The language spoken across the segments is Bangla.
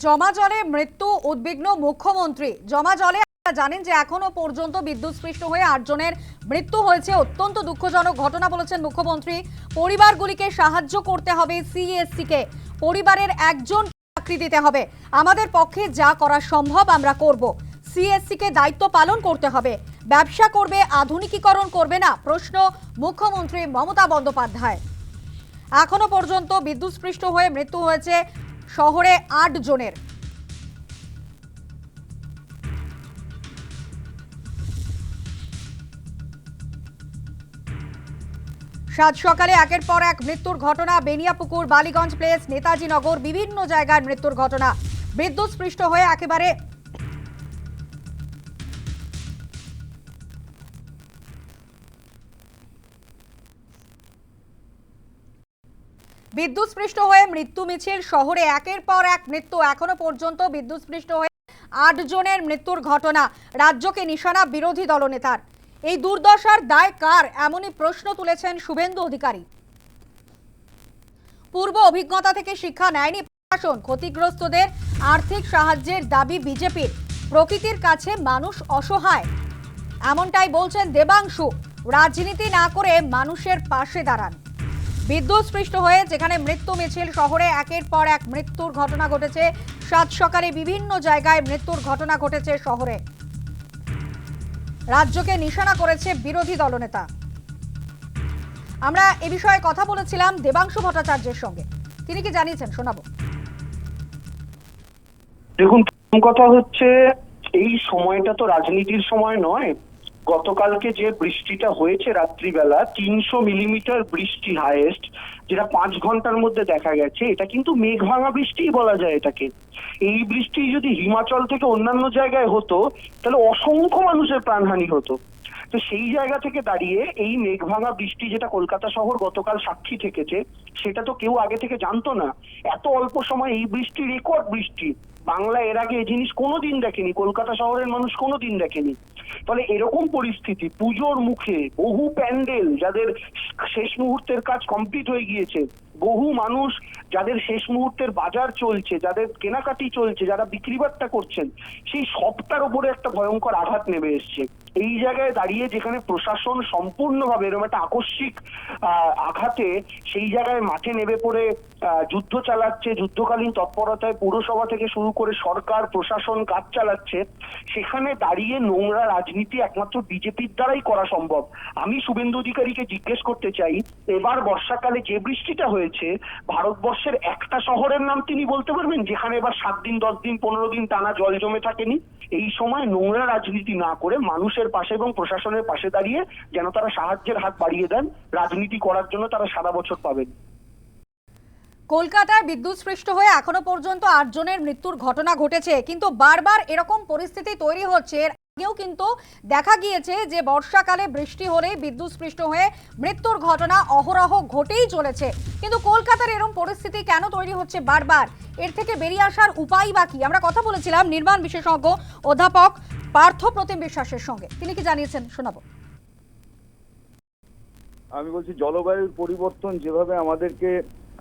জমা জলে মৃত্যু উদ্বিগ্ন মুখ্যমন্ত্রী। জমা জলে জানেন যে এখনও পর্যন্ত বিদ্যুৎস্পৃষ্ট হয়ে আটজনের মৃত্যু হয়েছে। অত্যন্ত দুঃখজনক ঘটনা বলেছেন মুখ্যমন্ত্রী। পরিবারগুলিকে সাহায্য করতে হবে সিএসসি কে পরিবারের একজন চাকরি দিতে হবে। আমাদের পক্ষে যা করা সম্ভব আমরা করব। সিএসসি কে দায়িত্ব পালন করতে হবে। ব্যবসা করবে, আধুনিকীকরণ করবে না, প্রশ্ন মুখ্যমন্ত্রী মমতা বন্দ্যোপাধ্যায়। এখনও পর্যন্ত বিদ্যুৎস্পৃষ্ট হয়ে মৃত্যু হয়েছে শহরে আট জনের। সাত সকালে একের পর এক মৃত্যুর ঘটনা। বেনিয়াপুকুর, বালিগঞ্জ প্লেস, নেতাজি নগর, বিভিন্ন জায়গায় মৃত্যুর ঘটনা। বিদ্যুৎস্পৃষ্ট হয়ে একেবারে বিদ্যুৎস্পৃষ্ট হয়ে মৃত্যু মিছিল। শহরে একের পর এক মৃত্যু এখনও পর্যন্ত বিদ্যুৎস্পৃষ্ট হয়ে আট জনের মৃত্যুর ঘটনা। রাজ্যকে নিশানা বিরোধী দলনেতার। এই দুর্দশার দায় কার এমনই প্রশ্ন তুলেছেন শুভেন্দু অধিকারী। পূর্ব অভিজ্ঞতা থেকে শিক্ষা নেয়নি প্রশাসন। ক্ষতিগ্রস্তদের আর্থিক সাহায্যের দাবি বিজেপির। প্রকৃতির কাছে মানুষ অসহায়। এমনটাই বলছেন দেবাংশু। রাজনীতি না করে মানুষের পাশে দাঁড়ান। বিদ্যুৎস্পৃষ্ট হয়ে যেখানে মৃত্যু মিছিল শহরে একের পর এক মৃত্যুর ঘটনা ঘটেছে। সাত সকালে বিভিন্ন জায়গায় মৃত্যুর ঘটনা ঘটেছে শহরে। রাজ্যকে নিশানা করেছে বিরোধী দলনেতা। আমরা এ বিষয়ে কথা বলেছিলাম দেবাংশু ভট্টাচার্যের সঙ্গে। তিনি কি জানিয়েছেন? শোনাবো। দেখুন কথা হচ্ছে, এই সময়টা তো রাজনীতির সময় নয়। গতকালকে যে বৃষ্টিটা হয়েছে রাত্রিবেলা, তিনশো মিলিমিটার বৃষ্টি হায়েস্ট যেটা পাঁচ ঘণ্টার মধ্যে দেখা গেছে, এটা কিন্তু মেঘ ভাঙা বৃষ্টিই বলা যায় এটাকে। এই বৃষ্টি যদি হিমাচল থেকে অন্যান্য জায়গায় হতো, তাহলে অসংখ্য মানুষের প্রাণহানি হতো। তো সেই জায়গা থেকে দাঁড়িয়ে এই মেঘভাঙা বৃষ্টি যেটা কলকাতা শহর গতকাল সাক্ষী থেকেছে, সেটা তো কেউ আগে থেকে জানতো না। এত অল্প সময় এই বৃষ্টি, রেকর্ড বৃষ্টি। বাংলা এর আগে এই জিনিস কোনোদিন দেখেনি, কলকাতা শহরের মানুষ কোনোদিন দেখেনি। ফলে এরকম পরিস্থিতি, পুজোর মুখে বহু প্যান্ডেল যাদের শেষ মুহূর্তের কাজ কমপ্লিট হয়ে গিয়েছে, বহু মানুষ যাদের শেষ মুহূর্তের বাজার চলছে, যাদের কেনাকাটি চলছে, যারা বিক্রি বাট্টা করছেন, সেই সবটার উপরে একটা ভয়ঙ্কর আঘাত নেমে এসছে। এই জায়গায় দাঁড়িয়ে যেখানে প্রশাসন সম্পূর্ণভাবে এরকম একটা আকস্মিক আঘাতে সেই জায়গায় মাঠে নেমে পড়ে যুদ্ধ চালাচ্ছে, যুদ্ধকালীন তৎপরতায় পুরসভা থেকে শুরু করে সরকার, প্রশাসন কাজ চালাচ্ছে, সেখানে দাঁড়িয়ে নোংরা রাজনীতি একমাত্র বিজেপির দ্বারাই করা সম্ভব। আমি শুভেন্দু অধিকারীকে জিজ্ঞেস করতে চাই, এবার বর্ষাকালে যে বৃষ্টিটা হয়েছে, ভারতবর্ষের একটা শহরের নাম তিনি বলতে পারবেন? যেখানে এবার সাত দিন, দশ দিন, পনেরো দিন টানা জল জমে থাকেনি? এই সময় নোংরা রাজনীতি না করে মানুষের পাশে এবং প্রশাসনের পাশে দাঁড়িয়ে যেন তারা সাহায্যের হাত বাড়িয়ে দেন, রাজনীতি করার জন্য তারা সারা বছর পাবেন। কলকাতায় বিদ্যুৎস্পৃষ্ট হয়ে এখনও পর্যন্ত আটজনের মৃত্যুর ঘটনা ঘটেছে, কিন্তু বারবার এরকম পরিস্থিতি তৈরি হচ্ছে। আগেও কিন্তু দেখা গিয়েছে যে বর্ষাকালে বৃষ্টি হলে বিদ্যুৎস্পৃষ্ট হয়ে মৃত্যুর ঘটনা অহরহ ঘটেই চলেছে। কিন্তু কলকাতার এরকম পরিস্থিতি কেন তৈরি হচ্ছে বারবার? এর থেকে বেরিয়ে আসার উপায় বা কি? আমরা কথা বলেছিলাম নির্মাণ বিশেষজ্ঞ অধ্যাপক পার্থ প্রতিম বিশ্বাসের সঙ্গে। তিনি কি জানিয়েছেন? শোনাবো। আমি বলছি, জলবায়ুর পরিবর্তন যেভাবে আমাদেরকে,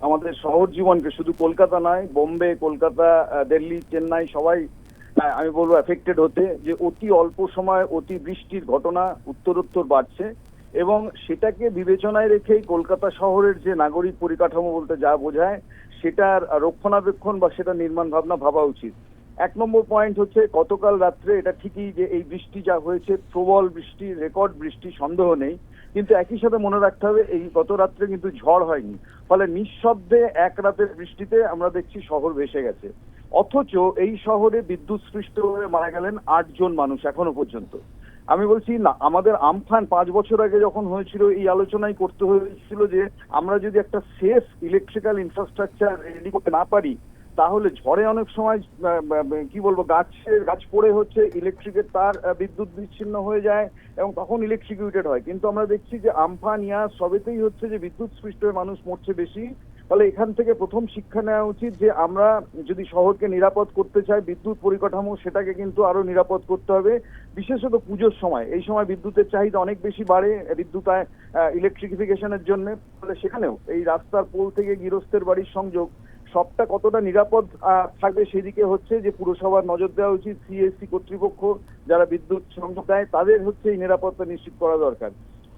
আমাদের শহর জীবনকে শুধু কলকাতা নয়, বোম্বে, কলকাতা দিল্লি, চেন্নাই সবাই আমি বলব এফেক্টেড হতে, যে অতি অল্প সময় অতি বৃষ্টির ঘটনা উত্তরোত্তর বাড়ছে এবং সেটাকে বিবেচনায় রেখেই কলকাতা শহরের যে নাগরিক পরিকাঠামো বলতে যা বোঝায়, সেটার রক্ষণাবেক্ষণ বা সেটা নির্মাণ ভাবনা ভাবা উচিত। এক নম্বর পয়েন্ট হচ্ছে গতকাল রাত্রে এটা ঠিকই যে এই বৃষ্টি যা হয়েছে, প্রবল বৃষ্টি রেকর্ড বৃষ্টি সন্দেহ নেই। কিন্তু একই সাথে মনে রাখতে হবে, এই গত রাত্রে কিন্তু ঝড় হয়নি। ফলে নিঃশব্দে এক রাতের বৃষ্টিতে আমরা দেখছি শহর ভেসে গেছে। অথচ এই শহরে বিদ্যুৎ স্পৃষ্ট হয়ে মারা গেলেন আটজন মানুষ এখনও পর্যন্ত। আমি বলছি, না, আমাদের আমফান পাঁচ বছর আগে যখন হয়েছিল, এই আলোচনাই করতে হয়েছিল যে আমরা যদি একটা সেফ ইলেকট্রিক্যাল ইনফ্রাস্ট্রাকচার রেডি করতে না পারি তাহলে ঝড়ে অনেক সময় কি বলব গাছের গাছ পড়ে হচ্ছে ইলেকট্রিকের তার বিদ্যুৎ বিচ্ছিন্ন হয়ে যায়, এবং তখন ইলেকট্রিকিউটেড হয়। কিন্তু আমরা দেখছি যে আমফান ইয়া সবেতেই হচ্ছে যে বিদ্যুৎ স্পৃষ্ট হয়ে মানুষ মরছে বেশি। ফলে এখান থেকে প্রথম শিক্ষা নেওয়া উচিত যে আমরা যদি শহরকে নিরাপদ করতে চাই, বিদ্যুৎ পরিকাঠামো সেটাকে কিন্তু আরও নিরাপদ করতে হবে। বিশেষত পুজোর সময়, এই সময় বিদ্যুতের চাহিদা অনেক বেশি বাড়ে, বিদ্যুৎ ইলেকট্রিফিকেশনের জন্য। ফলে সেখানেও এই রাস্তার পোল থেকে গৃহস্থের বাড়ির সংযোগ সবটা কতটা নিরাপদ থাকবে সেদিকে হচ্ছে যে পুরসভার নজর দেওয়া উচিত সিএসসি কর্তৃপক্ষ, যারা বিদ্যুৎ সংযোগ দেয়, তাদের হচ্ছে এই নিরাপত্তা নিশ্চিত করা দরকার।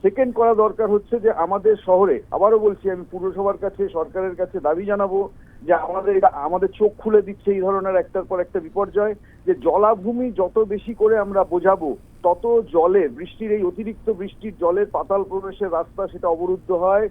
সেকেন্ড করা দরকার হচ্ছে যে আমাদের শহরে, আবারও বলছি, আমি পুরসভার কাছে, সরকারের কাছে দাবি জানাব যে আমাদের এটা, আমাদের চোখ খুলে দিচ্ছে এই ধরনের একটার পর একটা বিপর্যয়, যে জলাভূমি যত বেশি করে আমরা বোঝাবো, তত জলে, বৃষ্টির এই অতিরিক্ত বৃষ্টির জলের পাতাল প্রবেশের রাস্তা সেটা অবরুদ্ধ হয়